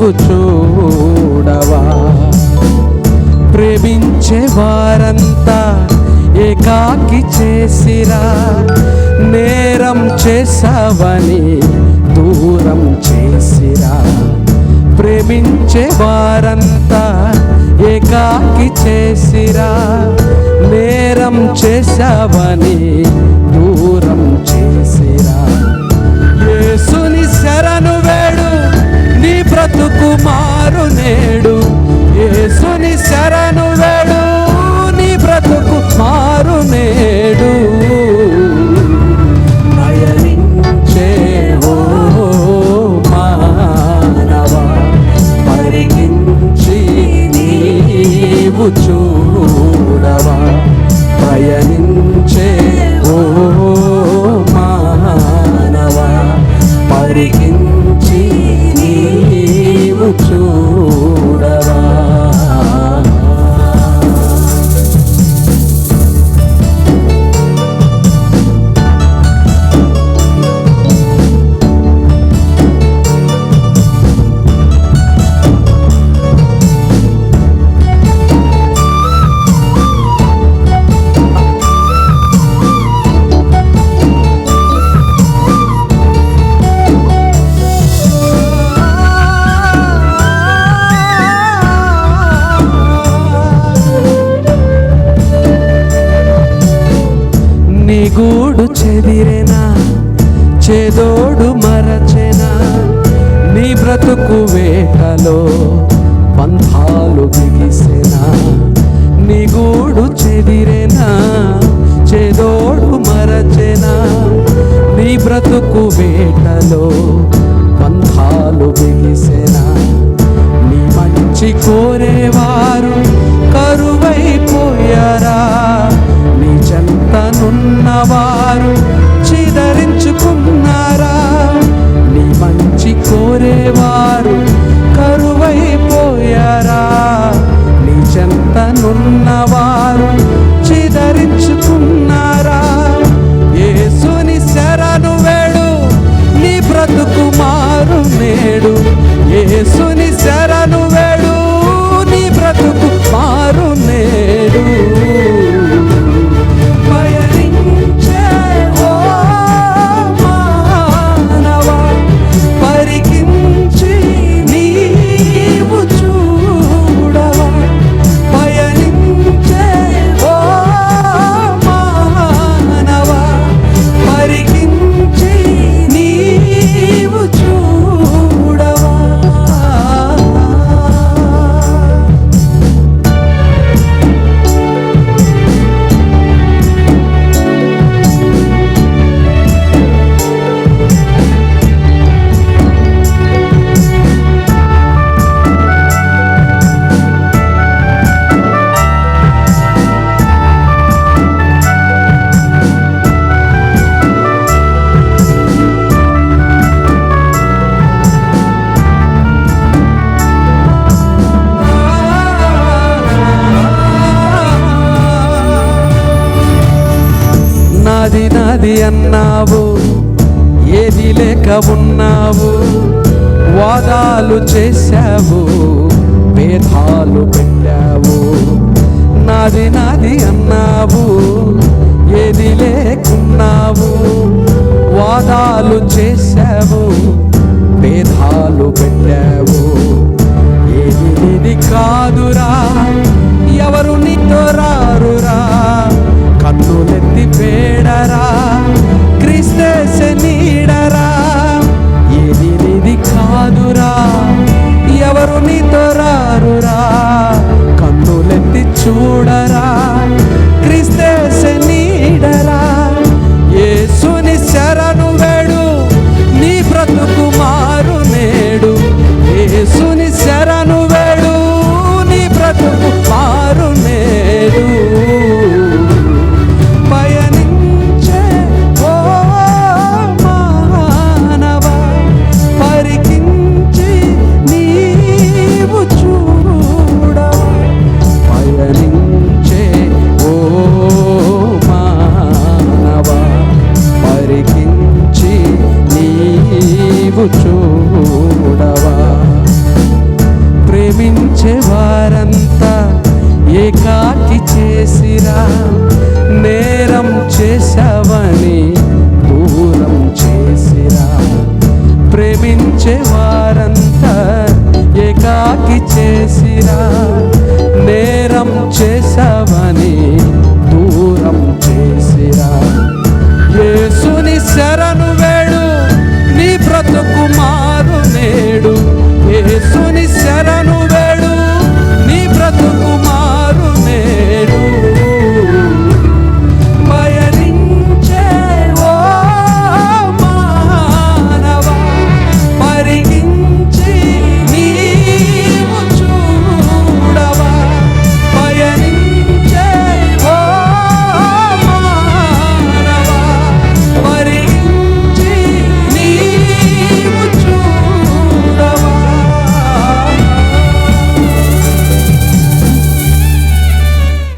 నీవు చూడవా ప్రేమించే వారంతా ఏకాకి చేసిరా? నేరం చేసావని దూరం చేసిరా? ప్రేమించే వారంతా ఏకాకి చేసిరా? నేరం చేసావని చేదోడు మరచెనా? నీ బ్రతుకు వేటలో పంథాలు బిగిసెనా? నీ గూడు చెదిరెనా? చేదోడు మరచెనా? నీ బ్రతుకు వేటలో పంథాలు బిగిసెనా? నీ మంచి కోరేవారు కరువైపోయారా? యేసుని ఉన్నది అన్నావు ఏది లేక ఉన్నావు. వాదాలు చేశావు భేదాలు పెట్టావు. నాది నాది అన్నావు ఏది లేకున్నావు. వాదాలు చేశావు భేదాలు పెట్టావు. ఏది కాదు వారంతా ఏకాకి చేసిరా నేరం చేశావని దూరం చేసిరా. ప్రేమించే వారు